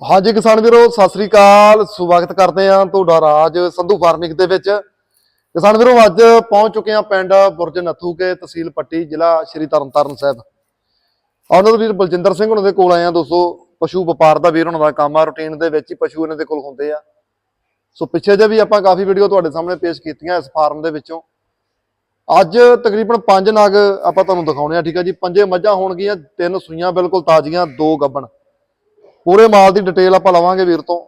ਹਾਂਜੀ ਕਿਸਾਨ ਵੀਰੋ, ਸਤਿ ਸ੍ਰੀ ਅਕਾਲ। ਸਵਾਗਤ ਕਰਦੇ ਹਾਂ ਤੁਹਾਡਾ ਰਾਜ ਸੰਧੂ ਫਾਰਮਿੰਗ ਦੇ ਵਿੱਚ। ਕਿਸਾਨ ਵੀਰੋ, ਅੱਜ ਪਹੁੰਚ ਚੁੱਕੇ ਹਾਂ ਪਿੰਡ ਬੁਰਜ ਨੱਥੂ ਕੇ ਤਹਿਸੀਲ ਪੱਟੀ, ਜ਼ਿਲ੍ਹਾ ਸ਼੍ਰੀ ਤਰਨਤਾਰਨ ਸਾਹਿਬ। ਆਨਰ ਵੀਰ ਬਲਜਿੰਦਰ ਸਿੰਘ ਉਹਨਾਂ ਦੇ ਕੋਲ ਆਏ ਆ ਦੋਸਤੋ। ਪਸ਼ੂ ਵਪਾਰ ਦਾ ਵੀਰ ਉਹਨਾਂ ਦਾ ਕੰਮ ਆ, ਰੂਟੀਨ ਦੇ ਵਿੱਚ ਹੀ ਪਸ਼ੂ ਇਹਨਾਂ ਦੇ ਕੋਲ ਹੁੰਦੇ ਆ। ਸੋ ਪਿੱਛੇ ਜੇ ਵੀ ਆਪਾਂ ਕਾਫੀ ਵੀਡੀਓ ਤੁਹਾਡੇ ਸਾਹਮਣੇ ਪੇਸ਼ ਕੀਤੀਆਂ ਇਸ ਫਾਰਮ ਦੇ ਵਿੱਚੋਂ। ਅੱਜ ਤਕਰੀਬਨ ਪੰਜ ਨਾਗ ਆਪਾਂ ਤੁਹਾਨੂੰ ਦਿਖਾਉਣੇ ਆ, ਠੀਕ ਆ ਜੀ? ਪੰਜੇ ਮੱਝਾਂ ਹੋਣਗੀਆਂ, ਤਿੰਨ ਸੂਈਆਂ ਬਿਲਕੁਲ ਤਾਜ਼ੀਆਂ, ਦੋ ਗੱਬਣ। ਪੂਰੇ ਮਾਲ ਦੀ ਡਿਟੇਲ ਆਪਾਂ ਲਵਾਂਗੇ ਵੀਰ ਤੋਂ,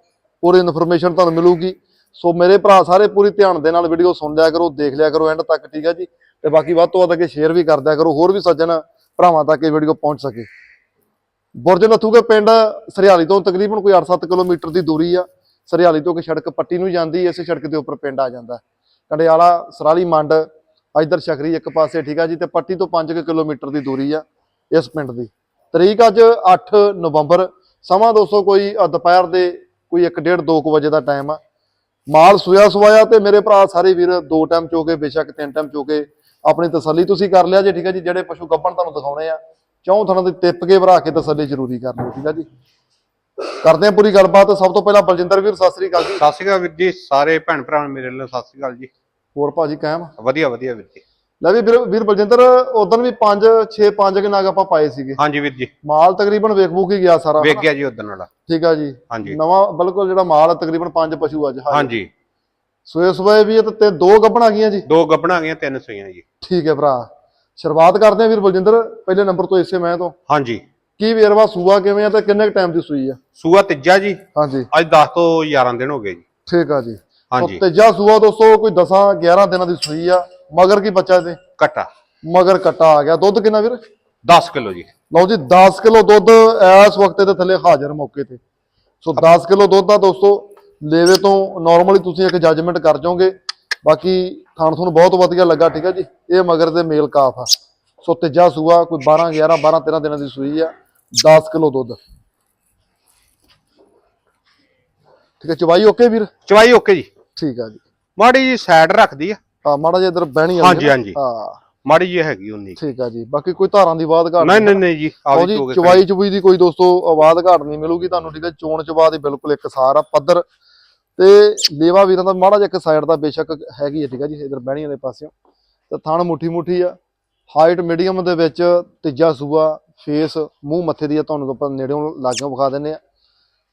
ਪੂਰੀ ਇਨਫੋਰਮੇਸ਼ਨ ਤੁਹਾਨੂੰ ਮਿਲੂਗੀ। ਸੋ ਮੇਰੇ ਭਰਾ ਸਾਰੇ ਪੂਰੀ ਧਿਆਨ ਦੇ ਨਾਲ ਵੀਡੀਓ ਸੁਣ ਲਿਆ ਕਰੋ, ਦੇਖ ਲਿਆ ਕਰੋ ਐਂਡ ਤੱਕ, ਠੀਕ ਹੈ ਜੀ? ਤੇ ਬਾਕੀ ਵੱਧ ਤੋਂ ਵੱਧ ਅੱਗੇ ਸ਼ੇਅਰ ਵੀ ਕਰ ਦਿਆ ਕਰੋ, ਹੋਰ ਵੀ ਸੱਜਣ ਭਰਾਵਾਂ ਤੱਕ ਇਹ ਵੀਡੀਓ ਪਹੁੰਚ ਸਕੇ। ਬੁਰਜ ਨੱਥੂ ਕੇ ਪਿੰਡ ਸਰਿਆਲੀ ਤੋਂ ਤਕਰੀਬਨ ਕੋਈ 8-7 ਕਿਲੋਮੀਟਰ ਦੀ ਦੂਰੀ ਆ। ਸਰਿਆਲੀ ਤੋਂ ਕਿ ਸੜਕ ਪੱਟੀ ਨੂੰ ਜਾਂਦੀ, ਇਸੇ ਸੜਕ ਦੇ ਉੱਪਰ ਪਿੰਡ ਆ ਜਾਂਦਾ। ਕੰਡਿਆਲਾ, ਸਰਾਲੀ ਮੰਡ, ਇਧਰ ਸ਼ਕਰੀ ਇੱਕ ਪਾਸੇ, ਠੀਕ ਆ ਜੀ? ਤੇ ਪੱਟੀ ਤੋਂ 5 ਕਿਲੋਮੀਟਰ ਦੀ ਦੂਰੀ ਆ ਇਸ ਪਿੰਡ ਦੀ। ਤਰੀਕ ਅੱਜ 8 ਨਵੰਬਰ ਸਮਾਂ ਦੋਸਤੋ ਕੋਈ ਦੁਪਹਿਰ ਦੇ ਕੋਈ 1:30 2 ਵਜੇ ਦਾ ਟਾਈਮ ਆ। ਮਾਲ ਸੁਆ ਸਵਾਇਆ ਤੇ ਮੇਰੇ ਭਰਾ ਸਾਰੇ ਵੀਰ ਦੋ ਟਾਈਮ ਚੋਕੇ ਬੇਸ਼ੱਕ ਤਿੰਨ ਟਾਈਮ ਚੋਕੇ ਆਪਣੀ ਤਸੱਲੀ ਤੁਸੀਂ ਕਰ ਲਿਆ ਜੇ ਠੀਕ ਹੈ ਜੀ? ਜਿਹੜੇ ਪਸ਼ੂ ਗੱਭਣ ਤੁਹਾਨੂੰ ਦਿਖਾਉਣੇ ਆ ਚੌਂ ਥਾਂ ਦੇ ਟਿੱਪ ਕੇ ਭਰਾ ਕੇ ਤਸੱਲੀ ਜ਼ਰੂਰੀ ਕਰਨੀ ਠੀਕ ਹੈ ਜੀ? ਕਰਦੇ ਆ ਪੂਰੀ ਗੱਲਬਾਤ। ਸਭ ਤੋਂ ਪਹਿਲਾਂ ਬਲਜਿੰਦਰ ਵੀਰ ਸਤਿ ਸ੍ਰੀ ਅਕਾਲ ਜੀ। ਸਤਿ ਸ਼੍ਰੀ ਅਕਾਲ ਵੀਰ ਜੀ ਸਾਰੇ ਭੈਣ ਭਰਾਵਾਂ ਨੂੰ ਮੇਰੇ ਵੱਲੋਂ ਸਤਿ ਸ਼੍ਰੀ ਅਕਾਲ ਜੀ। ਹੋਰ ਭਾਜੀ ਕਾਇਮ ਵਧੀਆ ਵਧੀਆ ਵੀਰ ਜੀ। ਲੈ ਵੀ ਵੀਰ ਵੀਰ ਬਲਜਿੰਦਰ ਉਦੋਂ ਵੀ 5 6 5 ਕੇ ਨਾਗ ਆਪਾਂ ਪਾਏ ਸੀਗੇ। ਹਾਂਜੀ ਵੀਰ ਜੀ। ਮਾਲ ਤਕਰੀਬਨ ਵੇਖ ਵੂਖ ਹੀ ਗਿਆ ਸਾਰਾ ਵੇਖ ਗਿਆ ਜੀ ਉਦੋਂ ਵਾਲਾ। ਠੀਕ ਆ ਜੀ। ਹਾਂਜੀ। ਨਵਾਂ ਬਿਲਕੁਲ ਜਿਹੜਾ ਮਾਲ ਆ, ਤਕਰੀਬਨ 5 ਪਸ਼ੂ ਅੱਜ। ਹਾਂਜੀ। ਸੋਏ ਸੋਏ ਵੀ ਤੇ ਦੋ ਗੱਭਣਾ ਗਈਆਂ ਜੀ। ਦੋ ਗੱਬਣਾ ਗਈਆਂ ਤਿੰਨ ਸੂਈਆਂ ਜੀ। ਠੀਕ ਹੈ ਭਰਾ। ਸ਼ੁਰੂਆਤ ਕਰਦੇ ਆ ਵੀਰ ਬਲਜਿੰਦਰ ਪਹਿਲੇ ਨੰਬਰ ਤੋਂ ਇਸੇ ਮੈਂ ਤੋਂ। ਹਾਂਜੀ। ਕੀ ਵੇਰਵਾ ਸੂਆ ਕਿਵੇਂ ਆ ਤੇ ਕਿੰਨੇ ਟਾਈਮ ਦੀ ਸੂਈ ਆ? ਸੂਆ ਤੀਜਾ ਜੀ। ਹਾਂਜੀ। ਅੱਜ 10 ਤੋਂ 11 ਦਿਨ ਹੋ ਗਏ ਜੀ। ਠੀਕ ਆ ਜੀ। ਹਾਂਜੀ। ਤੀਜਾ ਸੂਆ ਦੋਸਤੋ ਕੋਈ 10 11 ਦਿਨਾਂ ਦੀ ਸੂਈ ਆ। ਮਗਰ ਕੀ ਬੱਚਾ ਤੇ ਕਟਾ। ਮਗਰ ਕਟਾ ਆ ਗਿਆ। ਦੁੱਧ ਕਿੰਨਾ ਵੀਰ? 10 ਕਿਲੋ ਜੀ। ਲਓ ਜੀ 10 ਕਿਲੋ ਦੁੱਧ ਇਸ ਵਕਤ ਦੇ ਥੱਲੇ ਹਾਜ਼ਰ ਮੌਕੇ ਤੇ। ਸੋ 10 ਕਿਲੋ ਦੁੱਧ ਦਾ ਦੋਸਤੋ ਲੇਵੇ ਤੋਂ ਨਾਰਮਲੀ ਤੁਸੀਂ ਇੱਕ ਜੱਜਮੈਂਟ ਕਰ ਜਾਓਗੇ। ਬਾਕੀ ਖਾਣ ਤੁਹਾਨੂੰ ਬਹੁਤ ਵਧੀਆ ਲੱਗਾ ਠੀਕ ਹੈ ਜੀ? ਇਹ ਮਗਰ ਦੇ ਮੇਲ ਕਾਫ ਆ। ਸੋ ਤੀਜਾ ਸੂਆ ਕੋਈ 12 11 12 13 ਦਿਨਾਂ ਦੀ ਸੂਈ ਆ। 10 ਕਿਲੋ ਦੁੱਧ। ਠੀਕ ਹੈ ਚਵਾਈ ਓਕੇ ਵੀਰ? ਚਵਾਈ ਓਕੇ ਜੀ। ਠੀਕ ਆ ਜੀ। ਮਾੜੀ ਜੀ ਸਾਈਡ ਰੱਖਦੀ ਆ। ਆ ਮਾੜਾ ਜਿਹਾ ਇਧਰ ਬਹਿਣੀ ਆ ਹਾਂਜੀ, ਹਾਂਜੀ। ਹਾਂ। ਮਾੜੀ ਜੀ ਹੈਗੀ ਉਨੀ। ਠੀਕ ਆ ਜੀ। ਬਾਕੀ ਕੋਈ ਧਾਰਾਂ ਦੀ ਬਾਤ ਘਾਟ ਨਹੀਂ ਨਹੀਂ ਨਹੀਂ ਜੀ ਆਓ ਜੀ ਚਵਾਈ ਚੁਬਈ ਦੀ ਕੋਈ ਦੋਸਤੋ ਆਵਾਜ਼ ਘਾਟ ਨਹੀਂ ਮਿਲੂਗੀ ਤੁਹਾਨੂੰ ਠੀਕ ਹੈ ਚੋਣ ਚਵਾ ਦੀ ਬਿਲਕੁਲ ਇੱਕ ਸਾਰ ਆ ਪੱਧਰ। ਤੇ ਲੇਵਾ ਵੀਰਾਂ ਦਾ ਮਾੜਾ ਜਿਹਾ ਇੱਕ ਸਾਈਡ ਦਾ ਬੇਸ਼ੱਕ ਹੈਗੀ ਹੈ ਠੀਕ ਹੈ ਜੀ ਇਧਰ ਬਹਿਣੀਆਂ ਦੇ ਪਾਸਿਓਂ। ਤੇ ਥਣ ਮੁੱਠੀ ਮੁੱਠੀ ਆ। ਹਾਈਟ ਮੀਡੀਅਮ ਦੇ ਵਿੱਚ ਤੀਜਾ ਸੂਆ ਫੇਸ ਮੂੰਹ ਮੱਥੇ ਦੀ ਆ ਤੁਹਾਨੂੰ ਆਪਾਂ ਨੇੜਿਓਂ ਲਾਗਿਓਂ ਵਿਖਾ ਦਿੰਨੇ ਆ।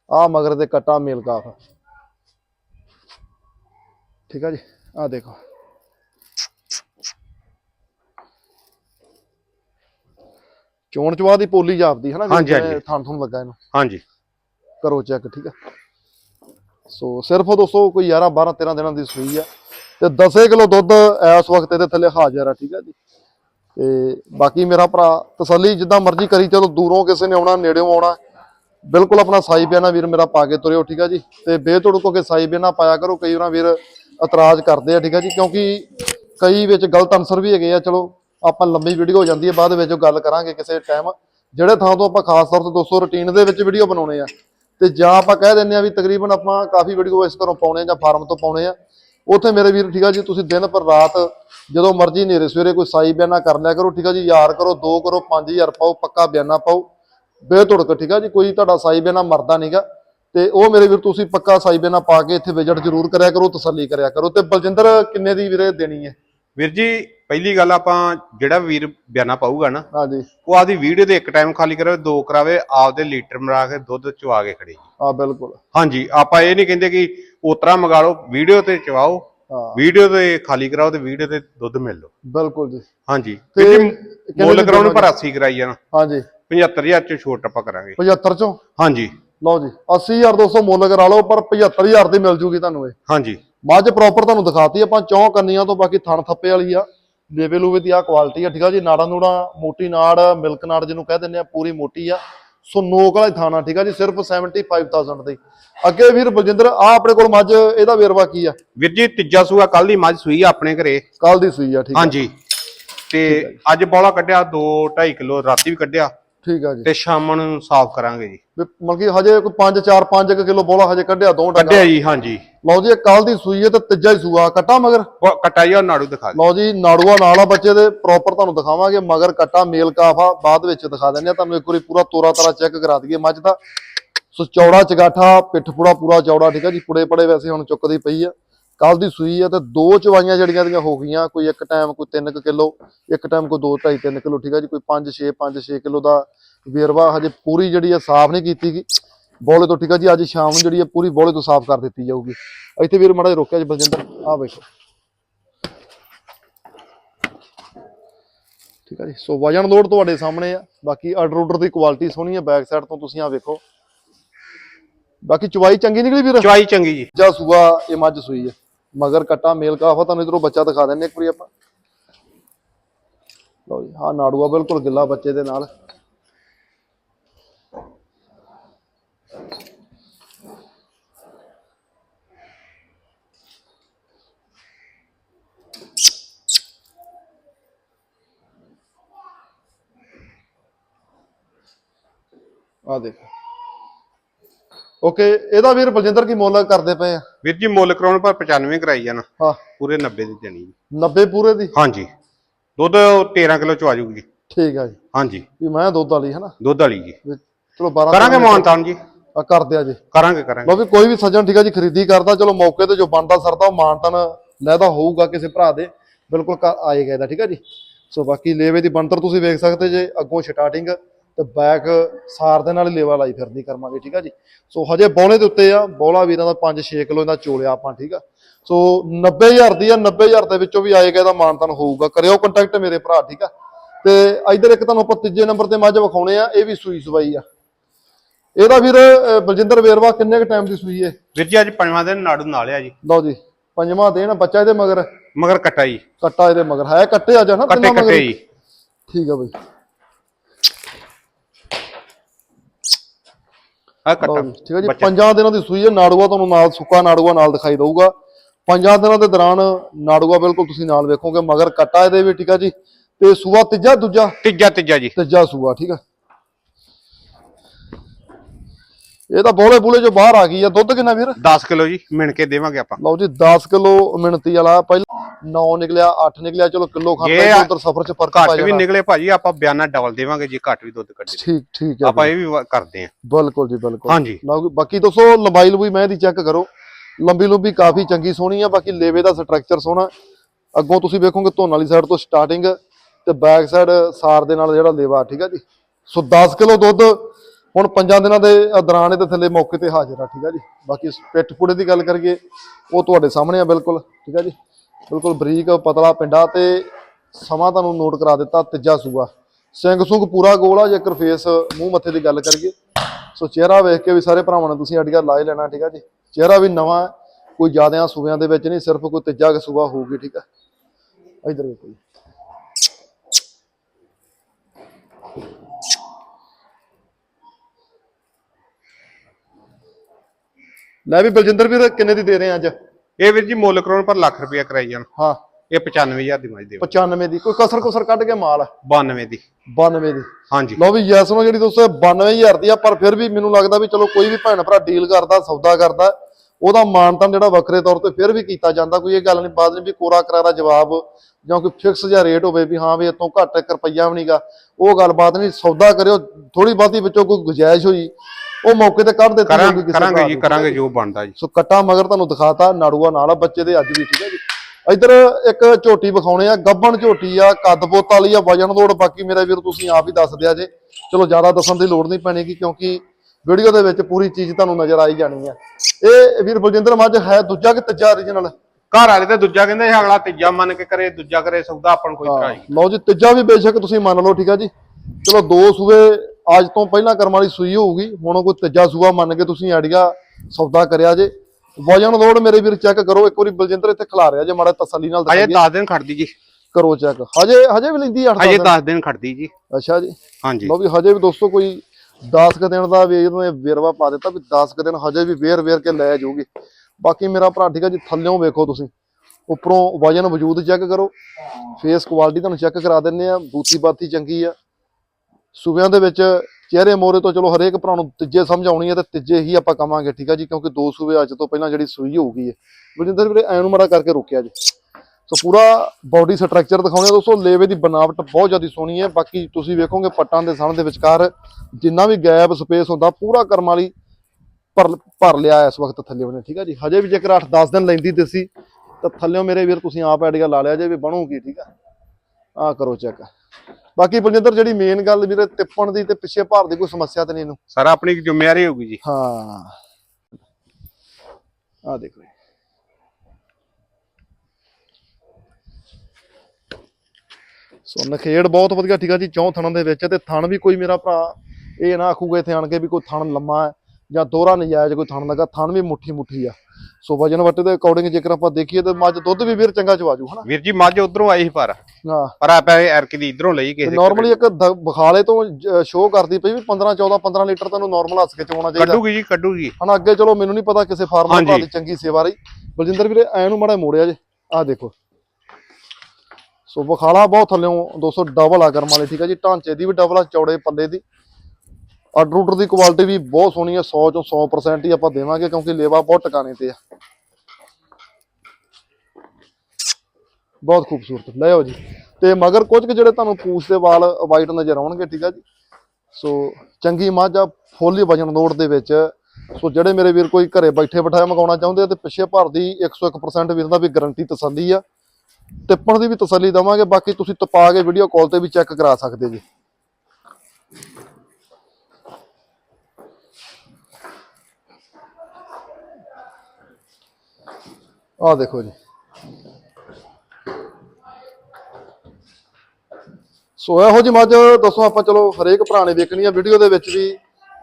ਆ ਮਗਰ ਦੇ ਕਟਾ ਮੇਲ ਕਾਫ। ਠੀਕ ਆ ਜੀ ਆ ਦੇਖੋ। ਚੋਣ ਚਵਾ ਦੀ ਪੋਲੀ ਜਾਪਦੀ ਹੈ ਨਾ ਹਾਂਜੀ, ਹਾਂਜੀ। ਥਣ ਥਣ ਲੱਗਾ ਇਹਨੂੰ। ਹਾਂਜੀ। ਕਰੋ ਚੈੱਕ ਠੀਕ ਆ? ਸੋ ਸਿਰਫ ਦੋਸਤੋ ਕੋਈ 11 12 13 ਦਿਨਾਂ ਦੀ ਸੂਈ ਆ। ਤੇ 10 ਕਿਲੋ ਦੁੱਧ ਇਸ ਵਕਤ ਇਹਦੇ ਥੱਲੇ ਹਾਜ਼ਰ ਆ ਠੀਕ ਆ ਜੀ। ਤੇ ਬਾਕੀ ਮੇਰਾ ਭਰਾ ਤਸੱਲੀ ਜਿੱਦਾਂ ਮਰਜ਼ੀ ਕਰੀ ਚਲੋ ਦੂਰੋਂ ਕਿਸੇ ਨੇ ਆਉਣਾ ਨੇੜਿਓਂ ਆਉਣਾ। ਬਿਲਕੁਲ ਆਪਣਾ ਸਾਈ ਬਿਆਨਾ ਵੀਰ ਮੇਰਾ ਪਾ ਕੇ ਤੁਰਿਓ ਠੀਕ ਆ ਜੀ। ਤੇ ਬੇਤੁੜਕ ਕੇ ਸਾਈ ਬਿਆਨਾ ਪਾਇਆ ਕਰੋ ਕਈ ਵਾਰ ਵੀਰ ਇਤਰਾਜ਼ ਕਰਦੇ ਆ ਠੀਕ ਆ ਜੀ। ਕਿਉਂਕਿ ਕਈ ਵਿੱਚ ਗਲਤ ਅਨਸਰ ਵੀ ਹੈਗੇ ਆ ਚਲੋ। ਆਪਾਂ ਲੰਬੀ ਵੀਡੀਓ ਹੋ ਜਾਂਦੀ ਹੈ, ਬਾਅਦ ਵਿੱਚ ਉਹ ਗੱਲ ਕਰਾਂਗੇ ਕਿਸੇ ਟਾਈਮ ਜਿਹੜੇ ਥਾਂ ਤੋਂ ਆਪਾਂ ਖਾਸ ਤੌਰ ਤੇ ਦੋਸਤੋ ਰੁਟੀਨ ਦੇ ਵਿੱਚ ਵੀਡੀਓ ਬਣਾਉਣੇ ਆ, ਤੇ ਜਾਂ ਆਪਾਂ ਕਹਿ ਦਿੰਨੇ ਆ ਵੀ ਤਕਰੀਬਨ ਆਪਾਂ ਕਾਫੀ ਵੀਡੀਓ ਇਸ ਘਰੋਂ ਪਾਉਣੇ ਆ ਜਾਂ ਫਾਰਮ ਤੋਂ ਪਾਉਣੇ ਆ। ਉੱਥੇ ਮੇਰੇ ਵੀਰ ਠੀਕ ਆ ਜੀ, ਤੁਸੀਂ ਦਿਨ ਪਰ ਰਾਤ ਜਦੋਂ ਮਰਜ਼ੀ ਨੇਰੇ ਸਵੇਰੇ ਕੋਈ ਸਾਈ ਬਿਆਨਾ ਕਰ ਲਿਆ ਕਰੋ, ਠੀਕ ਆ ਜੀ, ਯਾਰ ਕਰੋ, ਦੋ ਕਰੋ 5000 ਪਾਓ, ਪੱਕਾ ਬਿਆਨਾ ਪਾਓ। ਬੇਧੁੜਕ, ਠੀਕ ਆ ਜੀ, ਕੋਈ ਤੁਹਾਡਾ ਸਾਈ ਬਿਆਨਾ ਮਰਦਾ ਨਹੀਂਗਾ ਤੇ ਉਹ ਮੇਰੇ ਵੀਰ ਤੁਸੀਂ ਪੱਕਾ ਸਾਈ ਬਿਆਨਾ ਪਾ ਕੇ ਇੱਥੇ ਵਿਜ਼ਿਟ ਜ਼ਰੂਰ ਕਰਿਆ ਕਰੋ, ਤਸੱਲੀ ਕਰਿਆ ਕਰੋ। ਤੇ ਬਲਜਿੰਦਰ, ਕਿੰਨੇ ਦੀ ਵੀਰੇ ਦੇਣੀ ਹੈ? ਵੀਰ ਜੀ ਪਹਿਲੀ ਗੱਲ ਆਪਾਂ ਜਿਹੜਾ ਵੀਰ ਬਿਆਨਾ ਪਾਊਗਾ ਨਾ ਹਾਂਜੀ। ਉਹ ਆਪਦੀ ਵੀਡੀਓ ਦੇ ਇੱਕ ਟਾਈਮ ਖਾਲੀ ਕਰਾਵੇ ਦੋ ਕਰਾਵੇ ਆਪਦੇ ਲੀਟਰ ਮਰਾ ਕੇ ਦੁੱਧ ਚਵਾ ਕੇ ਖੜੇ ਆ ਬਿਲਕੁਲ। ਹਾਂਜੀ ਆਪਾਂ ਇਹ ਨਹੀਂ ਕਹਿੰਦੇ ਕਿ ਉਤਰਾ ਮੰਗਾ ਲਓ ਵੀਡੀਓ ਤੇ ਚਵਾਓ ਵੀਡੀਓ ਤੇ ਖਾਲੀ ਕਰਾਓ ਤੇ ਵੀਡੀਓ ਤੇ ਦੁੱਧ ਮਿਲ ਲਓ। ਬਿਲਕੁਲ ਜੀ। ਹਾਂਜੀ ਤੇ ਮੁੱਲ ਕਰਾਉਣ ਪਰ 80 ਕਰਾਈ ਜਾਣਾ ਹਾਂਜੀ। 75000 ਚ ਛੋਟ ਆਪਾਂ ਕਰਾਂਗੇ। 75 ਚੋਂ? ਹਾਂਜੀ। ਲਓ ਜੀ 80200 ਮੁੱਲ ਕਰਾ ਲਓ ਪਰ 75000 ਦੀ ਮਿਲ ਜੂਗੀ ਤੁਹਾਨੂੰ ਇਹ। ਹਾਂਜੀ। ਮੱਝ ਪ੍ਰੋਪਰ ਤੁਹਾਨੂੰ ਦਿਖਾਤੀ ਆਪਾਂ ਚੌਂ ਕੰਨੀਆਂ ਤੋਂ ਬਾਕੀ ਥਣ ਥੱਪੇ ਵਾਲੀ ਆ। ਲੇਵੇ ਲੂਵੇ ਦੀ ਆ ਕੁਆਲਿਟੀ ਆ ਠੀਕ ਆ ਜੀ? ਨਾੜਾਂ ਨੂੜਾਂ ਮੋਟੀ ਨਾੜ ਮਿਲਕ ਨਾੜ ਜਿਹਨੂੰ ਕਹਿ ਦਿੰਦੇ ਆ ਪੂਰੀ ਮੋਟੀ ਆ। ਸੋ ਨੋਕ ਵਾਲਾ ਥਾਣਾ ਠੀਕ ਆ ਜੀ? ਸਿਰਫ 75000 ਦੀ। ਅੱਗੇ ਵੀਰ ਬਲਜਿੰਦਰ ਆ ਆਪਣੇ ਕੋਲ ਮੱਝ ਇਹਦਾ ਵੇਰਵਾ ਕੀ ਆ? ਵੀਰ ਜੀ ਤੀਜਾ ਸੂਆ ਕੱਲ ਦੀ ਮੱਝ ਸੂਈ ਆ ਆਪਣੇ ਘਰੇ। ਕੱਲ ਦੀ ਸੂਈ ਆ ਠੀਕ ਆ। ਹਾਂਜੀ। ਤੇ ਅੱਜ ਬੋਲਾ ਕੱਢਿਆ 2 2.5 ਕਿਲੋ ਰਾਤੀ ਵੀ ਕੱਢਿਆ। ਠੀਕ ਆ ਜੀ। ਤੇ ਸ਼ਾਮ ਨੂੰ ਸਾਫ਼ ਕਰਾਂਗੇ ਜੀ। ਵੀ ਮਤਲਬ ਕਿ ਹਜੇ ਕੋਈ 5 4 5 ਕਿਲੋ ਬੋਲਾ ਹਜੇ ਕੱਢਿਆ ਦੋ ਡੰਗਾ ਕੱਢਿਆ ਜੀ ਹਾਂਜੀ। ਲਓ ਜੀ ਇਹ ਕੱਲ ਦੀ ਸੂਈ ਹੈ ਤੇ ਤੀਜਾ ਹੀ ਸੂਆ ਕੱਟਾ ਮਗਰ? ਉਹ ਕਟਾਈਆ ਨਾੜੂ ਦਿਖਾ ਲਓ ਜੀ ਨਾੜੂਆ ਨਾਲ ਆ ਬੱਚੇ ਦੇ ਪ੍ਰੋਪਰ ਤੁਹਾਨੂੰ ਦਿਖਾਵਾਂਗੇ ਮਗਰ ਕੱਟਾ ਮੇਲ ਕਾਫਾ ਬਾਅਦ ਵਿੱਚ ਦਿਖਾ ਦਿੰਦੇ ਆ। ਤੁਹਾਨੂੰ ਇੱਕ ਵਾਰੀ ਪੂਰਾ ਤੋਰਾ ਤਾਰਾ ਚੈੱਕ ਕਰਾ ਦਈਏ ਮੱਝ ਦਾ। ਸੋ ਚੌੜਾ ਚਗਾਠਾ ਪਿੱਠ ਪੂੜਾ ਪੂਰਾ ਚੌੜਾ ਠੀਕ ਆ ਜੀ। ਪੁੜੇ ਪੜੇ ਵੈਸੇ ਹੁਣ ਚੁੱਕਦੀ ਪਈ ਆ। ਕੱਲ ਦੀ ਸੂਈ ਆ ਤੇ ਦੋ ਚਵਾਈਆਂ ਜਿਹੜੀਆਂ ਦੀਆਂ ਹੋ ਗਈਆਂ ਕੋਈ ਇੱਕ ਟਾਈਮ ਕੋਈ 3 ਕਿਲੋ ਇੱਕ ਟਾਈਮ ਕੋਈ 2 2.5 3 ਕਿਲੋ ਠੀਕ ਆ ਜੀ ਕੋਈ 5 6 5 6 ਕਿਲੋ ਦਾ ਵੇਰਵਾ ਹਜੇ ਪੂਰੀ ਜਿਹੜੀ ਆ ਸਾਫ਼ ਨਹੀਂ ਕੀਤੀ ਗਈ। ਬੋਲੇ ਤੋਂ ਠੀਕ ਆ ਜੀ ਅੱਜ ਸ਼ਾਮ ਨੂੰ ਜਿਹੜੀ ਆ ਪੂਰੀ ਬੋਲੇ ਤੋਂ ਸਾਫ਼ ਕਰ ਦਿੱਤੀ ਜਾਊਗੀ। ਇੱਥੇ ਵੀਰ ਮੜਾ ਰੋਕਿਆ ਜੀ ਬਲਜਿੰਦਰ ਆ ਵੇਖੋ। ਠੀਕ ਆ ਜੀ ਸੋ ਵਜਨ ਲੋਡ ਤੁਹਾਡੇ ਸਾਹਮਣੇ ਆ ਬਾਕੀ ਆਰਡਰ ਆਰਡਰ ਦੀ ਕੁਆਲਿਟੀ ਸੋਹਣੀ ਆ ਬੈਕ ਸਾਈਡ ਤੋਂ ਤੁਸੀਂ ਆ ਵੇਖੋ। ਬਾਕੀ ਚਵਾਈ ਚੰਗੀ ਨਿਕਲੀ ਵੀਰ? ਚਵਾਈ ਚੰਗੀ ਜੀ। ਜਾ ਸੂਆ ਇਹ ਮੱਝ ਸੂਈ ਹੈ ਮਗਰ ਕੱਟਾ ਮੇਲ ਕਾਫਾ ਤੁਹਾਨੂੰ ਇਧਰੋਂ ਬੱਚਾ ਦਿਖਾ ਦਿੰਨੇ ਇੱਕ ਵਾਰੀ ਆਪਾਂ। ਲਓ ਜੀ ਹਾਂ ਨਾੜੂਆ ਬਿਲਕੁਲ ਗਿੱਲਾ ਬੱਚੇ ਦੇ ਨਾਲ। ਆ ਦੇਖ। ਓਕੇ ਇਹਦਾ ਵੀਰ ਬਲਜਿੰਦਰ ਕੀ ਮੁੱਲ ਕਰਦੇ ਪਏ ਆ? ਵੀਰ ਜੀ ਮੁੱਲ ਕਰਾਉਣ ਪਰ 95 ਕਰਾਈ ਜਾਣਾ। ਹਾਂ। ਪੂਰੇ 90 ਦੀ ਦੇਣੀ ਜੀ। 90 ਪੂਰੇ ਦੀ? ਹਾਂਜੀ। ਦੁੱਧ 13 ਕਿਲੋ ਚ ਆ ਜਾਊਗੀ ਜੀ। ਠੀਕ ਆ ਜੀ। ਹਾਂਜੀ। ਵੀ ਮੈਂ ਦੁੱਧ ਵਾਲੀ ਹੈ ਨਾ ਦੁੱਧ ਵਾਲੀ ਜੀ। ਚਲੋ 12 ਕਰਾਂਗੇ ਮਾਨਤਾਨ ਜੀ। ਆ ਕਰ ਦਿਆ ਜੀ। ਕਰਾਂਗੇ ਕਰਾਂਗੇ। ਵੀ ਕੋਈ ਵੀ ਸੱਜਣ ਠੀਕ ਆ ਜੀ ਖਰੀਦੀ ਕਰਦਾ ਚਲੋ ਮੌਕੇ ਤੇ ਜੋ ਬਣਦਾ ਸਰਦਾ ਉਹ ਮਾਨਤਨ ਲੈਦਾ ਹੋਊਗਾ ਕਿਸੇ ਭਰਾ ਦੇ। ਬਿਲਕੁਲ ਆਏਗਾ ਇਹਦਾ ਠੀਕ ਆ ਜੀ। ਸੋ ਬਾਕੀ ਲੇਵੇ ਦੀ ਬਣਤਰ ਤੁਸੀਂ ਵੇਖ ਸਕਦੇ ਜੇ ਅੱਗੋਂ ਸਟਾਰਟਿੰਗ ਤੇ ਬੈਕ ਸਾਰ ਦੇ ਨਾਲ ਲੇਵਾ ਲਾਈ ਫਿਰਦੀ ਕਰਮਾਂਗੇ ਠੀਕ ਆ ਜੀ? ਸੋ ਹਜੇ ਬੌਲੇ ਦੇ ਉੱਤੇ ਆ ਬੌਲਾ ਵੀਰਾਂ ਦਾ 5-6 ਕਿਲੋ ਇਹਦਾ ਚੋਲਿਆ ਆਪਾਂ ਠੀਕ ਆ? ਸੋ 90000 ਦੀ ਆ 90000 ਦੇ ਵਿੱਚੋਂ ਵੀ ਆਏਗਾ ਇਹਦਾ ਮਾਨਤਨ ਹੋਊਗਾ ਕਰਿਓ ਕੰਟੈਕਟ ਮੇਰੇ ਭਰਾ ਠੀਕ ਆ? ਤੇ ਇਧਰ ਇੱਕ ਤੁਹਾਨੂੰ ਆਪਾਂ ਤੀਜੇ ਨੰਬਰ ਤੇ ਮੱਝ ਵਿਖਾਉਣੇ ਆ ਇਹ ਵੀ ਸੂਈ ਸਵਾਈ ਆ। ਇਹਦਾ ਵੀਰ ਬਲਜਿੰਦਰ ਵੇਰਵਾ ਕਿੰਨੇ ਕ ਟਾਈਮ ਦੀ ਸੂਈ ਹੈ ਵੀਰ ਜੀ ਅੱਜ ਪੰਜਵਾਂ ਦਿਨ ਨਾੜੂ ਨਾਲ ਆ ਜੀ। ਲਓ ਜੀ ਪੰਜਵਾਂ ਦੇਣ ਬੱਚਾ ਇਹਦੇ ਮਗਰ? ਮਗਰ ਕੱਟਾ ਜੀ। ਕੱਟਾ ਇਹਦੇ ਮਗਰ ਹੈ ਕੱਟੇ ਅੱਜ ਨਾ ਕੱਟੇ ਕੱਟੇ? ਜੀ। ਠੀਕ ਆ ਬਈ। ਆ ਕੱਟਾ। ਠੀਕ ਆ ਜੀ। ਪੰਜਾਂ ਦਿਨਾਂ ਦੀ ਸੂਈ ਹੈ ਨਾੜੂਆ ਤੁਹਾਨੂੰ ਨਾਲ ਸੁੱਕਾ ਨਾੜੂਆ ਨਾਲ ਦਿਖਾਈ ਦਊਗਾ। ਪੰਜਾਂ ਦਿਨਾਂ ਦੇ ਦੌਰਾਨ ਨਾੜੂਆ ਬਿਲਕੁਲ ਤੁਸੀਂ ਨਾਲ ਵੇਖੋਗੇ ਮਗਰ ਕੱਟਾ ਇਹਦੇ ਵੀ ਠੀਕ ਆ ਜੀ। ਤੇ ਸੂਆ ਤੀਜਾ ਦੂਜਾ? ਤੀਜਾ ਤੀਜਾ ਜੀ। ਤੀਜਾ ਸੂਆ ਠੀਕ ਆ ਇਹ ਤਾਂ ਬੋਲੇ ਬੂਲੇ ਜੋ ਬਾਹਰ ਆ ਗਈ ਆ। ਦੁੱਧ ਕਿੰਨਾ ਵੀਰ? 10 ਕਿਲੋ ਜੀ ਮਿਣ ਕੇ ਦੇਵਾਂਗੇ ਆਪਾਂ। ਲਓ ਜੀ 10 ਕਿਲੋ ਮਿਣਤੀ ਵਾਲਾ। ਪਹਿਲਾਂ 9 ਨਿਕਲਿਆ 8 ਨਿਕਲਿਆ। ਚਲੋ ਕਿਲੋ ਖਾਂਦਾ ਉਧਰ ਸਫ਼ਰ ਚ ਫ਼ਰਕ ਪਾ ਘੱਟ ਵੀ ਨਿਕਲੇ ਭਾਜੀ ਆਪਾਂ ਬਿਆਨਾ ਡਬਲ ਦੇਵਾਂਗੇ ਜੇ ਘੱਟ ਵੀ ਦੁੱਧ ਕੱਢੇ। ਠੀਕ ਠੀਕ ਹੈ ਆਪਾਂ ਇਹ ਵੀ ਕਰਦੇ ਆਂ ਬਿਲਕੁਲ ਜੀ ਬਿਲਕੁਲ। ਹਾਂਜੀ। ਲਓ ਬਾਕੀ ਦੋਸਤੋ ਲੰਬਾਈ ਲੰਬੀ ਮੈਂ ਦੀ ਚੈੱਕ ਕਰੋ। ਲੰਬੀ ਲੰਬੀ ਕਾਫੀ ਚੰਗੀ ਸੋਹਣੀ ਆ ਬਾਕੀ ਲੇਵੇ ਦਾ ਸਟਰਕਚਰ ਸੋਹਣਾ। ਅੱਗੋਂ ਤੁਸੀਂ ਵੇਖੋਗੇ ਧੋਨ ਵਾਲੀ ਸਾਈਡ ਤੋਂ ਸਟਾਰਟਿੰਗ ਤੇ ਬੈਕ ਸਾਈਡ ਸਾਰ ਦੇ ਨਾਲ ਜਿਹੜਾ ਲੇਵਾ ਠੀਕ ਆ ਜੀ। ਸੋ 10 ਕਿਲੋ ਦੁੱਧ ਹੁਣ ਪੰਜਾਂ ਦਿਨਾਂ ਦੇ ਦੌਰਾਨ ਇਹਦੇ ਥੱਲੇ ਮੌਕੇ ਤੇ ਹਾਜ਼ਰ ਆ, ਠੀਕ ਆ ਜੀ। ਬਾਕੀ ਪਿੱਠ ਪੁੜੇ ਦੀ ਗੱਲ ਕਰੀਏ, ਉਹ ਤੁਹਾਡੇ ਸਾਹਮਣੇ ਆ ਬਿਲਕੁਲ, ਠੀਕ ਆ ਜੀ। ਬਿਲਕੁਲ ਬਰੀਕ ਪਤਲਾ ਪਿੰਡਾ ਤੇ ਸਮਾਂ ਤੁਹਾਨੂੰ ਨੋਟ ਕਰਾ ਦਿੱਤਾ, ਤੀਜਾ ਸੂਆ। ਸਿੰਘ ਸੁੰਗ ਪੂਰਾ ਗੋਲ ਆ, ਜੇਕਰ ਫੇਸ ਮੂੰਹ ਮੱਥੇ ਦੀ ਗੱਲ ਕਰੀਏ। ਸੋ ਚਿਹਰਾ ਵੇਖ ਕੇ ਵੀ ਸਾਰੇ ਭਰਾਵਾਂ ਨੇ ਤੁਸੀਂ ਅਡੀਆ ਲਾ ਹੀ ਲੈਣਾ, ਠੀਕ ਆ ਜੀ। ਚਿਹਰਾ ਵੀ ਨਵਾਂ, ਕੋਈ ਜ਼ਿਆਦਿਆਂ ਸੂਬਿਆਂ ਦੇ ਵਿੱਚ ਨਹੀਂ, ਸਿਰਫ ਕੋਈ ਤੀਜਾ ਕੁ ਸੂਬਾ ਹੋਊਗੀ, ਠੀਕ ਆ। ਇਧਰ ਵੇਖੋ ਜੀ। ਲੈ ਵੀ ਬਲਜਿੰਦਰ ਵੀਰ ਕਿੰਨੇ ਦੀ ਦੇ ਰਹੇ ਆ ਅੱਜ? ਇਹ ਵੀਰ ਜੀ ਮੁੱਲ ਕਰਾਉਣ ਪਰ ਲੱਖ ਰੁਪਇਆ ਕਰਾਈ ਜਾਣ। ਹਾਂ। ਇਹ 95000 ਦੀ ਮੱਝ ਦੇਵਾਂ 95 ਦੀ। ਕੋਈ ਕਸਰ ਕੁਸਰ ਕੱਢ ਕੇ ਮਾਲ? ਆ 92 ਦੀ। 92 ਦੀ। ਹਾਂਜੀ। ਲਓ ਵੀ ਯੈਸ ਨੂੰ ਜਿਹੜੀ ਦੋਸਤੋ 92000 ਦੀ ਆ ਪਰ ਫਿਰ ਵੀ ਮੈਨੂੰ ਲੱਗਦਾ ਵੀ ਚਲੋ ਕੋਈ ਵੀ ਭੈਣ ਭਰਾ ਡੀਲ ਕਰਦਾ ਸੌਦਾ ਕਰਦਾ ਉਹਦਾ ਮਾਨਤਾਨ ਜਿਹੜਾ ਵੱਖਰੇ ਤੌਰ ਤੇ ਫਿਰ ਵੀ ਕੀਤਾ ਜਾਂਦਾ। ਕੋਈ ਇਹ ਗੱਲ ਨਹੀਂ ਬਾਤ ਨਹੀਂ ਵੀ ਕੋਰਾ ਕਰਾਰਾ ਜਵਾਬ ਜਾਂ ਕੋਈ ਫਿਕਸ ਜਿਹਾ ਰੇਟ ਹੋਵੇ ਵੀ ਹਾਂ ਵੀ ਇਤੋਂ ਘੱਟ ਇੱਕ ਰੁਪਈਆ ਵੀ ਨਹੀਂਗਾ ਉਹ ਗੱਲਬਾਤ ਨਹੀਂ ਸੌਦਾ ਕਰਿਓ। ਥੋੜੀ ਬਹੁਤੀ ਵਿੱਚੋਂ ਕੋਈ ਗੁਜਾਇਸ਼ ਹੋਈ ਉਹ ਮੌਕੇ ਤੇ ਕੱਢ ਦਿੱਤੀ ਕਰਾਂ ਜਾਊਗੀ ਕਿਸੇ ਕਰਾਂਗੇ ਭਰਾ ਜੀ ਨੂੰ। ਕਰਾਂਗੇ ਜੋ ਬਣਦਾ ਜੀ। ਸੋ ਕੱਟਾ ਮਗਰ ਤੁਹਾਨੂੰ ਦਿਖਾਤਾ ਨਾੜੂਆ ਨਾਲ ਆ ਬੱਚੇ ਦੇ ਅੱਜ ਵੀ ਠੀਕ ਹੈ ਜੀ। ਇੱਧਰ ਇੱਕ ਝੋਟੀ ਵਿਖਾਉਣੇ ਆ ਗੱਬਣ ਝੋਟੀ ਆ ਕੱਦ ਬੋਤ ਵਾਲੀ ਆ ਵਜਨ ਲੋੜ ਬਾਕੀ ਮੇਰਾ ਵੀਰ ਤੁਸੀਂ ਆਪ ਹੀ ਦੱਸ ਦਿਆ ਜੇ। ਚਲੋ ਜ਼ਿਆਦਾ ਦੱਸਣ ਦੀ ਲੋੜ ਨਹੀਂ ਪੈਣੀਗੀ ਕਿਉਂਕਿ ਵੀਡੀਓ ਦੇ ਵਿੱਚ ਪੂਰੀ ਚੀਜ਼ ਤੁਹਾਨੂੰ ਨਜ਼ਰ ਆਈ ਜਾਣੀ ਆ। ਇਹ ਵੀਰ ਬਲਜਿੰਦਰ ਮੱਝ ਹੈ ਦੂਜਾ ਕਿ ਤੀਜਾ origignal ਘਰ ਵਾਲੇ ਤੇ ਦੂਜਾ ਕਹਿੰਦੇ ਇਹ ਅਗਲਾ ਤੀਜਾ ਮੰਨ ਕੇ ਕਰੇ ਦੂਜਾ ਕਰੇ ਸੌਦਾ ਆਪਾਂ ਨੂੰ ਕੋਈ ਤਰ੍ਹਾਂ ਜੀ ਲਓ ਜੀ ਤੀਜਾ ਵੀ ਬੇਸ਼ੱਕ ਤੁਸੀਂ ਮੰਨ ਲਓ ਠੀਕ ਆ ਜੀ। ਚਲੋ ਦੋ ਸੂਏ ਅੱਜ ਤੋਂ ਪਹਿਲਾਂ ਕਰਮ ਵਾਲੀ ਸੂਈ ਹੋਊਗੀ ਹੁਣ ਕੋਈ ਤੀਜਾ ਸੂਆ ਮੰਨ ਕੇ ਤੁਸੀਂ ਆਈਡੀਆ ਸੌਦਾ ਕਰਿਆ ਜੇ। ਵਜਨ ਲੋਡ ਮੇਰੇ ਵੀਰ ਚੈੱਕ ਕਰੋ ਇੱਕ ਵਾਰੀ ਬਲਜਿੰਦਰ ਇੱਥੇ ਖਿਲਾ ਰਿਹਾ ਜੇ ਮਾੜਾ ਤਸੱਲੀ ਨਾਲ ਦਿਖਾਈਏ। 10 ਦਿਨ ਖੜਦੀ ਜੀ। ਕਰੋ ਚੈੱਕ ਹਜੇ ਹਜੇ ਵੀ ਲੈਂਦੀ 8 ਅਜੇ 10 ਦਿਨ? ਖੜਦੀ ਜੀ। ਅੱਛਾ ਜੀ। ਹਾਂਜੀ। ਲਓ ਵੀ ਹਜੇ ਵੀ ਦੋਸਤੋ ਕੋਈ 10 ਕ ਦਿਨ ਦਾ ਵੀ ਇਹਨੇ ਵੇਰਵਾ ਪਾ ਦਿੱਤਾ ਵੀ 10 ਕ ਦਿਨ ਹਜੇ ਵੀ ਵੇਰ ਵੇਰ ਕੇ ਲੈ ਜਾਊਗੀ। ਬਾਕੀ ਮੇਰਾ ਭਰਾ ਠੀਕ ਆ ਜੀ ਥੱਲਿਓਂ ਵੇਖੋ ਤੁਸੀਂ। ਉੱਪਰੋਂ ਵਜਨ ਵਜੂਦ ਚੈੱਕ ਕਰੋ। ਫੇਸ ਕੁਆਲਿਟੀ ਤੁਹਾਨੂੰ ਚੈੱਕ ਕਰਾ ਦਿੰਨੇ ਆ ਬੂਤੀ ਬਾਤੀ ਚੰਗੀ ਆ। ਸੂਬਿਆਂ ਦੇ ਵਿੱਚ ਚਿਹਰੇ ਮੋਰੇ ਤੋਂ ਚਲੋ ਹਰੇਕ ਭਰਾ ਨੂੰ ਤੀਜੇ ਸਮਝ ਆਉਣੀ ਹੈ ਤੇ ਤੀਜੇ ਹੀ ਆਪਾਂ ਕਵਾਂਗੇ, ਠੀਕ ਆ ਜੀ? ਕਿਉਂਕਿ ਦੋ ਸੂਬੇ ਅੱਜ ਤੋਂ ਪਹਿਲਾਂ ਜਿਹੜੀ ਸੂਈ ਹੋਊਗੀ ਹੈ ਬਲਜਿੰਦਰ ਵੀਰੇ, ਐਂ ਨੂੰ ਮਾੜਾ ਕਰਕੇ ਰੋਕਿਆ ਜੀ। ਸੋ ਪੂਰਾ ਬਾਡੀ ਸਟਰਕਚਰ ਦਿਖਾਉਣੇ ਦੋਸਤੋ, ਲੇਵੇ ਦੀ ਬਨਾਵਟ ਬਹੁਤ ਜ਼ਿਆਦਾ ਸੋਹਣੀ ਹੈ। ਬਾਕੀ ਤੁਸੀਂ ਵੇਖੋਗੇ ਪੱਟਾਂ ਦੇ ਸਣ ਦੇ ਵਿਚਕਾਰ ਜਿੰਨਾ ਵੀ ਗੈਪ ਸਪੇਸ ਹੁੰਦਾ, ਪੂਰਾ ਕਰਮ ਵਾਲੀ ਭਰ ਭਰ ਲਿਆ ਇਸ ਵਕਤ ਥੱਲੇ ਉਹਨੇ, ਠੀਕ ਆ ਜੀ? ਹਜੇ ਵੀ ਜੇਕਰ 8-10 ਦਿਨ ਲੈਂਦੀ ਦੇਸੀ, ਤਾਂ ਥੱਲਿਓ ਮੇਰੇ ਵੀਰ ਤੁਸੀਂ ਆਪ ਆਈਡੀਆ ਲਾ ਲਿਆ ਜੇ ਵੀ ਬਣੂਗੀ, ਠੀਕ ਆ ਆ ਕਰੋ ਚੈੱਕ ਬਾਕੀ ਬਲਜਿੰਦਰ ਜਿਹੜੀ ਮੇਨ ਗੱਲ ਵੀਰੇ ਤਿੱਪਣ ਦੀ ਤੇ ਪਿੱਛੇ ਭਾਰ ਦੀ ਕੋਈ ਸਮੱਸਿਆ ਤੇ ਨਹੀਂ ਇਹਨੂੰ? ਸਾਰਾ ਆਪਣੀ ਜ਼ਿੰਮੇਵਾਰੀ ਹੋਊਗੀ ਜੀ। ਹਾਂ। ਆ ਦੇਖੋ ਜੀ। ਸੋ ਨਖੇੜ ਬਹੁਤ ਵਧੀਆ ਠੀਕ ਆ ਜੀ ਚੌਂ ਥਣਾਂ ਦੇ ਵਿੱਚ ਤੇ ਥਣ ਵੀ ਕੋਈ ਮੇਰਾ ਭਰਾ ਇਹ ਨਾ ਆਖੂਗਾ ਇੱਥੇ ਆਣ ਕੇ ਵੀ ਕੋਈ ਥਣ ਲੰਮਾ ਹੈ ਜਾਂ ਦੋਹਰਾ ਨਜਾਇਜ਼ ਕੋਈ ਥਣ ਲੱਗਾ ਥਣ ਵੀ ਮੁੱਠੀ ਮੁੱਠੀ ਆ। ਸੋ ਵਜਨ ਵੱਟੇ ਦੇ ਅਕੋਰਡਿੰਗ ਜੇਕਰ ਆਪਾਂ ਦੇਖੀਏ ਤੇ ਮੱਝ ਦੁੱਧ ਵੀ ਵੀਰ ਚੰਗਾ ਚਵਾਜੂ ਹਨਾ? ਵੀਰ ਜੀ ਮੱਝ ਉਧਰੋਂ ਆਈ ਸੀ ਪਰ। ਹਾਂ। ਪਰ ਆਪਾਂ ਐਰਕ ਦੀ ਇਧਰੋਂ ਲਈ ਕਿਸੇ ਨਾਰਮਲੀ ਇੱਕ ਬਖਾਲੇ ਤੋਂ ਸ਼ੋਅ ਕਰਦੀ ਪਈ ਵੀ 15 14 15 ਲੀਟਰ ਤੁਹਾਨੂੰ ਨਾਰਮਲ ਹੱਸ ਕੇ ਚਵਾਉਣਾ ਚਾਹੀਦਾ। ਕੱਢੂਗੀ ਜੀ ਕੱਢੂਗੀ। ਹੁਣ ਅੱਗੇ ਚਲੋ ਮੈਨੂੰ ਨਹੀਂ ਪਤਾ ਕਿਸੇ ਫਾਰਮਰ। ਭਰਾ ਦੀ ਚੰਗੀ ਸੇਵਾ ਰਹੀ। ਬਲਜਿੰਦਰ ਵੀਰੇ ਐ ਨੂੰ ਮਾੜਾ ਮੋੜਿਆ ਜੇ। ਆਹ ਦੇਖੋ। ਸੋ ਬਖਾਲਾ ਬਹੁਤ ਥੱਲਿਓਂ 200 ਡਬਲ ਆ ਕਰਮ ਵਾਲੇ ਠੀਕ ਹੈ ਜੀ। ਢਾਂਚੇ ਦੀ ਵੀ ਡਬਲ ਆ ਚੌੜੇ ਪੱਲੇ ਦੀ। ਆਰਡਰ ਰੂਟਰ ਦੀ ਕੁਆਲਿਟੀ ਵੀ ਬਹੁਤ ਸੋਹਣੀ ਹੈ 100 ਚੋਂ 100% ਹੀ ਆਪਾਂ ਦੇਵਾਂਗੇ ਕਿਉਂਕਿ ਲੇਵਾ ਬਹੁਤ ਟਿਕਾਣੇ ਤੇ ਆ। ਬਹੁਤ ਖੂਬਸੂਰਤ ਲਿਓ ਜੀ। ਤੇ ਮਗਰ ਕੁਝ ਕੁ ਜਿਹੜੇ ਤੁਹਾਨੂੰ ਪੂਛ ਦੇ ਵਾਲ ਵਾਈਟ ਨਜ਼ਰ ਆਉਣਗੇ, ਠੀਕ ਆ ਜੀ? ਸੋ ਚੰਗੀ ਮੱਝ ਆ, ਫੁੱਲ ਵਜਨ ਲੋਡ ਦੇ ਵਿੱਚ। ਸੋ ਜਿਹੜੇ ਮੇਰੇ ਵੀਰ ਕੋਈ ਘਰੇ ਬੈਠੇ ਬਿਠਾਏ ਮੰਗਾਉਣਾ ਚਾਹੁੰਦੇ ਆ ਤੇ ਪਿੱਛੇ ਭਰ ਦੀ 101% ਵੀਰ ਦਾ ਵੀ ਗਾਰੰਟੀ ਤਸੱਲੀ ਆ। ਟਿੱਪਣ ਦੀ ਵੀ ਤਸੱਲੀ ਦਵਾਂਗੇ, ਬਾਕੀ ਤੁਸੀਂ ਤਪਾ ਕੇ ਵੀਡੀਓ ਕਾਲ ਤੇ ਵੀ ਚੈੱਕ ਕਰਾ ਸਕਦੇ ਜੀ। ਆਹ ਦੇਖੋ ਜੀ। ਸੋ ਇਹੋ ਜੀ ਮੱਝ ਦੱਸੋ ਆਪਾਂ, ਚਲੋ ਹਰੇਕ ਭਰਾ ਨੇ ਵੇਖਣੀ ਆ। ਵੀਡੀਓ ਦੇ ਵਿੱਚ ਵੀ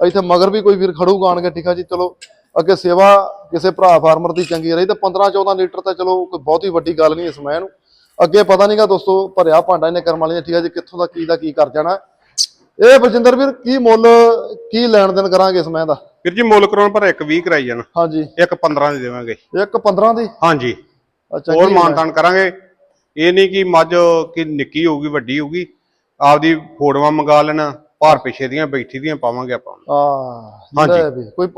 ਇੱਥੇ ਮਗਰ ਵੀ ਕੋਈ ਵੀਰ ਖੜੂਗਾ ਆਣ ਕੇ ਠੀਕ ਆ ਜੀ। ਚਲੋ, ਅੱਗੇ ਸੇਵਾ ਕਿਸੇ ਭਰਾ ਫਾਰਮਰ ਦੀ ਚੰਗੀ ਰਹੀ, ਤਾਂ 15 14 ਲੀਟਰ ਤਾਂ ਚਲੋ ਕੋਈ ਬਹੁਤੀ ਵੱਡੀ ਗੱਲ ਨਹੀਂ ਇਸ ਮੈਂ ਨੂੰ। ਅੱਗੇ ਪਤਾ ਨਹੀਂਗਾ ਦੋਸਤੋ, ਭਰਿਆ ਭਾਂਡਾ ਇਹਨੇ ਕਰਮ ਵਾਲੀਆਂ, ਠੀਕ ਆ ਜੀ, ਕਿੱਥੋਂ ਦਾ ਕੀ ਦਾ ਕੀ ਕਰ ਜਾਣਾ। ਇਹ ਬਲਜਿੰਦਰ ਵੀਰ ਕੀ ਮੁੱਲ ਕੀ ਲੈਣ ਦੇਣ ਕਰਾਂਗੇ ਇਸ ਮੈਂ ਦਾ? ਵੀਰ ਜੀ ਮੁੱਲ ਕਰਾਉਣ ਪਰ ਇੱਕ 20 ਕਰਾਈ ਜਾਣ। ਹਾਂਜੀ। ਇੱਕ 15 ਦੇ ਦੇਵਾਂਗੇ। ਇੱਕ 15 ਦੀ? ਹਾਂਜੀ। ਅੱਛਾ ਹੋਰ ਮਾਨਤਾਨ ਕਰਾਂਗੇ। ਇਹ ਨਹੀਂ ਕਿ ਮੱਝ ਕਿ ਨਿੱਕੀ ਹੋਊਗੀ ਵੱਡੀ ਹੋਊਗੀ। ਆਪਦੀ ਫੋਟੋਆਂ ਮੰਗਾ ਲੈਣਾ ਭਾਰ ਪਿੱਛੇ ਦੀਆਂ ਬੈਠੀ ਦੀਆਂ ਪਾਵਾਂਗੇ ਆਪਾਂ। ਆ ਹਾਂਜੀ। ਕੋਈ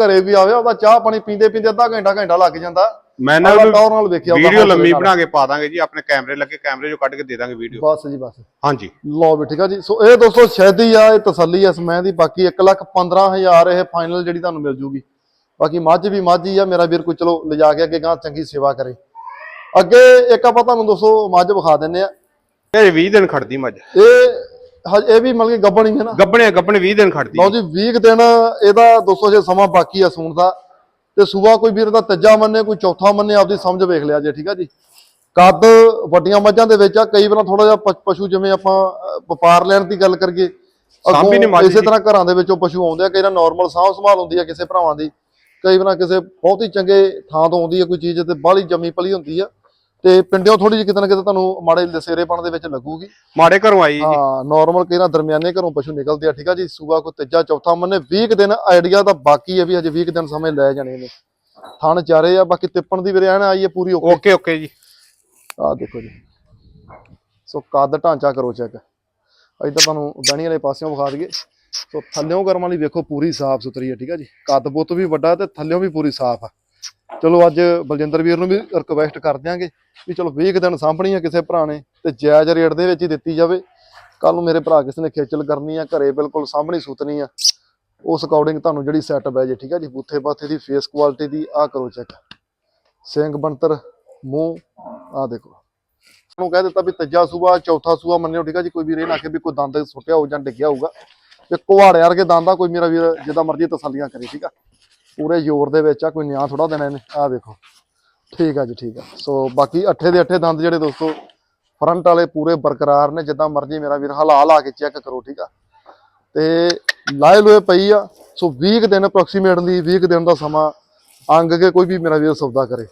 ਘਰੇ ਵੀ ਆਵੇ ਉਹਦਾ ਚਾਹ ਪਾਣੀ ਪੀਂਦੇ ਪੀਂਦੇ ਅੱਧਾ ਘੰਟਾ ਘੰਟਾ ਲੱਗ ਜਾਂਦਾ। ਮੈਂ ਨਾ ਟੌਰ ਨਾਲ ਵੇਖਿਆ ਵੀਡੀਓ ਲੰਮੀ। ਬਣਾ ਕੇ ਪਾ ਦਾਂਗੇ ਜੀ ਆਪਣੇ ਕੈਮਰੇ ਲੱਗੇ ਕੈਮਰੇ 'ਚੋਂ ਕੱਢ ਕੇ ਦੇ ਦਾਂਗੇ ਵੀਡੀਓ। ਬਸ ਜੀ ਬਸ। ਹਾਂਜੀ। ਲਓ ਵੀ ਠੀਕ ਆ ਜੀ। ਸੋ ਇਹ ਦੋਸਤੋ ਸ਼ੈਦੀ ਆ ਇਹ ਤਸੱਲੀ ਆ ਸਮੈਂ ਦੀ। ਬਾਕੀ 1 ਲੱਖ 15000 ਇਹ ਫਾਈਨਲ ਜਿਹੜੀ ਤੁਹਾਨੂੰ ਮਿਲ ਜੂਗੀ। ਬਾਕੀ ਮੱਝ ਵੀ ਮੱਝ ਹੀ ਆ ਮੇਰਾ ਵੀਰ ਕੋਈ ਚਲੋ ਲਿਜਾ ਕੇ ਅੱਗੇ ਗਾਂ ਚੰਗੀ ਸੇਵਾ ਕਰੇ। ਅੱਗੇ ਇੱਕ ਆਪਾਂ ਤੁਹਾਨੂੰ ਦੋਸਤੋ ਮੱਝ ਵਿਖਾ ਦਿੰਨੇ ਆ। ਇਹ 20 ਦਿਨ ਖੜਦੀ ਮੱਝ। ਇਹ ਇਹ ਵੀ ਮਤਲਬ ਕਿ ਗੱਬਣ ਹੀ ਹੈ ਨਾ। ਗੱਬਣੇ ਗੱਬਣੇ 20 ਦਿਨ ਖੜਦੀ। ਲਓ ਜੀ 20 ਕੁ ਦਿਨ ਇਹਦਾ ਦੋਸਤੋ ਜੇ ਸਮਾਂ ਬਾਕੀ ਆ ਸੂਣ ਦਾ। ਤੇ ਸੂਆ ਕੋਈ ਵੀਰ ਦਾ ਤੀਜਾ ਮੰਨੇ ਕੋਈ ਚੌਥਾ ਮੰਨੇ ਆਪਦੀ ਸਮਝ ਵੇਖ ਲਿਆ ਜੇ ਠੀਕ ਆ ਜੀ ਕੱਦ ਵੱਡੀਆਂ ਮੱਝਾਂ ਦੇ ਵਿੱਚ ਆ ਕਈ ਵਾਰ ਥੋੜਾ ਜਿਹਾ ਪਸ਼ੂ ਜਿਵੇਂ ਆਪਾਂ ਵਪਾਰ ਲੈਣ ਦੀ ਗੱਲ ਕਰੀਏ ਇਸੇ। ਤਰ੍ਹਾਂ ਘਰਾਂ ਦੇ ਵਿੱਚੋਂ ਪਸ਼ੂ ਆਉਂਦੇ ਆ ਕਈ ਵਾਰ ਨਾਰਮਲ ਸਾਂਭ ਸੰਭਾਲ ਹੁੰਦੀ ਆ ਕਿਸੇ ਭਰਾਵਾਂ ਦੀ ਕਈ ਵਾਰ ਕਿਸੇ ਬਹੁਤ ਹੀ ਚੰਗੇ ਥਾਂ ਤੋਂ ਆਉਂਦੀ ਆ ਕੋਈ ਚੀਜ਼ ਤੇ ਬਾਹਲੀ ਜੰਮੀ ਪਲੀ ਹੁੰਦੀ ਆ ਤੇ ਪਿੰਡਿਓ ਥੋੜੀ ਜਿਹੀ ਕਿਤੇ ਨਾ ਕਿਤੇ ਤੁਹਾਨੂੰ ਮਾੜੇ ਲਸੇਰੇਪਣ ਦੇ ਵਿੱਚ ਲੱਗੂਗੀ। ਮਾੜੇ ਘਰੋਂ ਆਈ ਜੀ। ਹਾਂ ਨਾਰਮਲ ਕਈ ਨਾ ਦਰਮਿਆਨੇ ਘਰੋਂ ਪਸ਼ੂ ਨਿਕਲਦੇ ਆ ਠੀਕ ਆ ਜੀ? ਸੂਆ ਕੋ ਤੀਜਾ ਚੌਥਾ ਮੰਨੇ 20 ਕੁ ਦਿਨ ਆਈਡੀਆ ਤਾਂ ਬਾਕੀ ਹੈ ਵੀ ਹਜੇ 20 ਕੁ ਦਿਨ ਸਮੇਂ ਲੈ ਜਾਣੇ ਨੇ। ਥਣ ਚਾਰੇ ਆ ਬਾਕੀ ਤਿੱਪਣ ਦੀ ਵੀ ਰਹਿਣ ਆਈ ਹੈ ਪੂਰੀ ਓਕੇ। ਓਕੇ ਓਕੇ ਜੀ। ਆ ਦੇਖੋ ਜੀ। ਸੋ ਕੱਦ ਢਾਂਚਾ ਕਰੋ ਚੈੱਕ। ਇੱਧਰ ਤੁਹਾਨੂੰ ਬਣੀ ਵਾਲੇ ਪਾਸਿਓਂ ਵਿਖਾ ਦਈਏ। ਸੋ ਥੱਲਿਓਂ ਕਰਮ ਵਾਲੀ ਵੇਖੋ ਪੂਰੀ ਸਾਫ਼ ਸੁਥਰੀ ਹੈ ਠੀਕ ਆ ਜੀ? ਕੱਦ ਬੁੱਤ ਵੀ ਵੱਡਾ ਤੇ ਥੱਲਿਓਂ ਵੀ ਪੂਰੀ ਸਾਫ਼ ਆ। ਚਲੋ ਅੱਜ ਬਲਜਿੰਦਰ ਵੀਰ ਨੂੰ ਵੀ ਰਿਕਵੈਸਟ ਕਰ ਦਿਆਂਗੇ ਵੀ ਚਲੋ 20 ਦਿਨ ਸਾਂਭਣੀ ਆ ਕਿਸੇ ਭਰਾ ਨੇ ਤੇ ਜਾਇਜ਼ ਰੇਟ ਦੇ ਵਿੱਚ ਹੀ ਦਿੱਤੀ ਜਾਵੇ। ਕੱਲ ਨੂੰ ਮੇਰੇ ਭਰਾ ਕਿਸੇ ਨੇ ਖੇਚਲ ਕਰਨੀ ਆ, ਘਰੇ ਬਿਲਕੁਲ ਸਾਂਭਣੀ ਸੁਤਨੀ ਆ, ਉਸ ਅਕੋਰਡਿੰਗ ਤੁਹਾਨੂੰ ਜਿਹੜੀ ਸੈੱਟ ਬੈ ਜੇ, ਠੀਕ ਆ ਜੀ? ਬੂਥੇ ਬਾਥੇ ਦੀ ਫੇਸ ਕੁਆਲਿਟੀ ਦੀ ਆ ਕਰੋ ਚੈੱਕ ਸਿੰਘ ਬਣਤਰ, ਮੂੰਹ ਆ ਦੇਖੋ। ਤੁਹਾਨੂੰ ਕਹਿ ਦਿੱਤਾ ਵੀ ਤੀਜਾ ਸੂਆ, ਚੌਥਾ ਸੂਆ ਮੰਨਿਓ, ਠੀਕ ਆ ਜੀ? ਕੋਈ ਵੀਰ ਇਹ ਨਾ ਕਿ ਵੀ ਕੋਈ ਦੰਦ ਸੁੱਟਿਆ ਹੋਊ ਜਾਂ ਡਿੱਗਿਆ ਹੋਊਗਾ। ਤੇ ਕੁਹਾੜੇ ਵਰਗੇ ਦੰਦ ਆ, ਕੋਈ ਮੇਰਾ ਵੀਰ ਜਿੱਦਾਂ ਮਰਜ਼ੀ ਤਸੱਲੀਆਂ ਕਰੇ, ਠੀਕ ਆ? ਪੂਰੇ ਜ਼ੋਰ ਦੇ ਵਿੱਚ ਆ, ਕੋਈ ਨਿਆਂ ਥੋੜਾ ਦੇਣਾ ਇਹਨੇ। ਆ ਵੇਖੋ। ਠੀਕ ਆ ਜੀ, ਠੀਕ ਆ। ਸੋ ਬਾਕੀ ਅੱਠੇ ਦੇ ਅੱਠੇ ਦੰਦ ਜਿਹੜੇ ਦੋਸਤੋ ਫਰੰਟ ਵਾਲੇ ਪੂਰੇ ਬਰਕਰਾਰ ਨੇ, ਜਿੱਦਾਂ ਮਰਜ਼ੀ ਮੇਰਾ ਵੀਰ ਹਲਾ ਲਾ ਕੇ ਚੈੱਕ ਕਰੋ, ਠੀਕ ਆ। ਤੇ ਲਾਏ ਲੋਏ ਪਈ ਆ। ਸੋ 20 ਦਿਨ ਅਪਰੋਕਸੀਮੇਟਲੀ 20 ਕੁ ਦਿਨ ਦਾ ਸਮਾਂ, ਅੰਗ ਕੇ ਕੋਈ ਵੀ ਮੇਰਾ ਵੀਰ ਸੌਦਾ ਕਰੇ।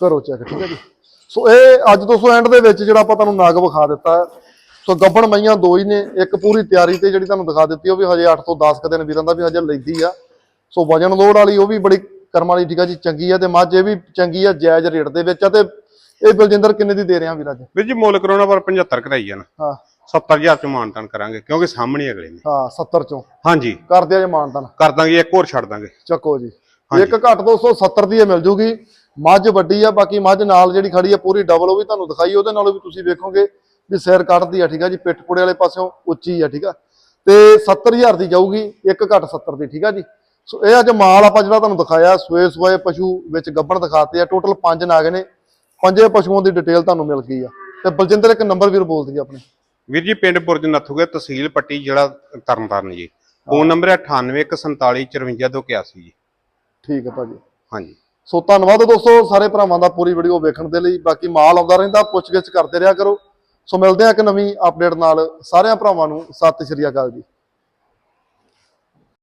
ਕਰੋ ਚੈੱਕ ਠੀਕ ਹੈ ਜੀ। ਸੋ ਇਹ ਅੱਜ 200 ਐਂਡ ਦੇ ਵਿੱਚ ਜਿਹੜਾ ਆਪਾਂ ਤੁਹਾਨੂੰ ਨਾਗ ਵਿਖਾ ਦਿੱਤਾ ਹੈ। ਸੋ ਗੱਬਣ ਮਈਆਂ ਦੋ ਹੀ ਨੇ ਇੱਕ ਪੂਰੀ ਤਿਆਰੀ ਤੇ ਜਿਹੜੀ ਤੁਹਾਨੂੰ ਦਿਖਾ ਦਿੱਤੀ ਉਹ ਵੀ ਹਜੇ 8 ਤੋਂ 10 ਕੁ ਦਿਨ ਵੀਰਾਂ ਦਾ ਵੀ ਹਜੇ ਲੈਂਦੀ ਆ। ਸੋ ਵਜਨ ਲੋਡ ਵਾਲੀ ਉਹ ਵੀ ਬੜੀ ਕਰਮ ਵਾਲੀ ਠੀਕ ਆ ਜੀ ਚੰਗੀ ਆ ਤੇ ਮੱਝ ਇਹ ਵੀ ਚੰਗੀ ਆ ਜਾਇਜ਼ ਰੇਟ ਦੇ ਵਿੱਚ ਆ ਤੇ ਇਹ ਬਲਜਿੰਦਰ ਕਿੰਨੇ ਦੀ ਦੇ ਰਿਹਾ ਵੀਰਾਂ ਜੀ ਵੀਰ ਜੀ ਮੁੱਲ ਕਰਾਉਣਾ ਪਰ 75 ਕਰਾਈ ਜਾਣ ਹਾਂ 70000 ਚ ਮਾਨਤਾਨ ਕਰਾਂਗੇ ਕਿਉਂਕਿ ਸਾਹਮਣੇ ਅਗਲੇ ਨੇ। ਹਾਂ 70 ਚੋਂ। ਹਾਂਜੀ। ਕਰ ਦਿਆ ਜੇ ਮਾਨਤਨ ਕਰ ਦਾਂਗੇ ਇੱਕ ਹੋਰ ਛੱਡ ਦਾਂਗੇ। ਚੱਕੋ ਜੀ। ਇੱਕ ਘੱਟ 270 ਦੀ ਇਹ ਮਿਲ ਜੂਗੀ। ਮੱਝ ਵੱਡੀ ਆ ਬਾਕੀ ਮੱਝ ਨਾਲ ਜਿਹੜੀ ਖੜੀ ਆ ਪੂਰੀ ਡਬਲ ਉਹ ਵੀ ਤੁਹਾਨੂੰ ਦਿਖਾਈ ਉਹਦੇ ਨਾਲੋਂ ਵੀ ਤੁਸੀਂ ਵੇਖੋਗੇ ਵੀ ਸਿਰ ਕੱਢਦੀ ਆ ਠੀਕ ਆ ਜੀ ਪਿੱਠ ਪੁੜੇ ਵਾਲੇ ਪਾਸਿਓਂ ਉੱਚੀ ਆ ਠੀਕ ਆ। ਤੇ 70000 ਦੀ ਜਾਊਗੀ ਇੱਕ ਘੱਟ 70 ਦੀ ਠੀਕ ਆ ਜੀ। ਸੋ ਇਹ ਅੱਜ ਮਾਲ ਆਪਾਂ ਜਿਹੜਾ ਤੁਹਾਨੂੰ ਦਿਖਾਇਆ ਸੋਏ ਸੋਏ ਪਸ਼ੂ ਵਿੱਚ ਗੱਬਣ ਦਿਖਾਤੇ ਆ ਟੋਟਲ ਪੰਜ ਨਾਗ ਨੇ ਪੰਜੇ ਪਸ਼ੂਆਂ ਦੀ ਡਿਟੇਲ ਤੁਹਾਨੂੰ ਮਿਲ ਗਈ ਆ। ਤੇ ਬਲਜਿੰਦਰ ਇੱਕ ਨੰਬਰ ਵੀਰ ਬੋਲ ਦਈਏ ਆਪਣੇ। ਵੀਰ ਜੀ ਪਿੰਡ ਬੁਰਜ ਨੱਥੂਗੇ ਤਹਿਸੀਲ ਪੱਟੀ ਜ਼ਿਲ੍ਹਾ ਤਰਨਤਾਰਨ ਜੀ। ਫੋਨ ਨੰਬਰ ਹੈ 9814454281 ਜੀ। ਠੀਕ ਹੈ ਭਾਜੀ। ਹਾਂਜੀ। ਸੋ ਧੰਨਵਾਦ ਦੋਸਤੋ, ਸਾਰੇ ਭਰਾਵਾਂ ਦਾ ਪੂਰੀ ਵੀਡੀਓ ਵੇਖਣ ਦੇ ਲਈ। ਬਾਕੀ ਮਾਲ ਆਉਂਦਾ ਰਹਿੰਦਾ, ਪੁੱਛਗਿੱਛ ਕਰਦੇ ਰਿਹਾ ਕਰੋ। ਸੋ ਮਿਲਦੇ ਆ ਇੱਕ ਨਵੀਂ ਅਪਡੇਟ ਨਾਲ। ਸਾਰਿਆਂ ਭਰਾਵਾਂ ਨੂੰ ਸਤਿ ਸ਼੍ਰੀ ਅਕਾਲ ਜੀ।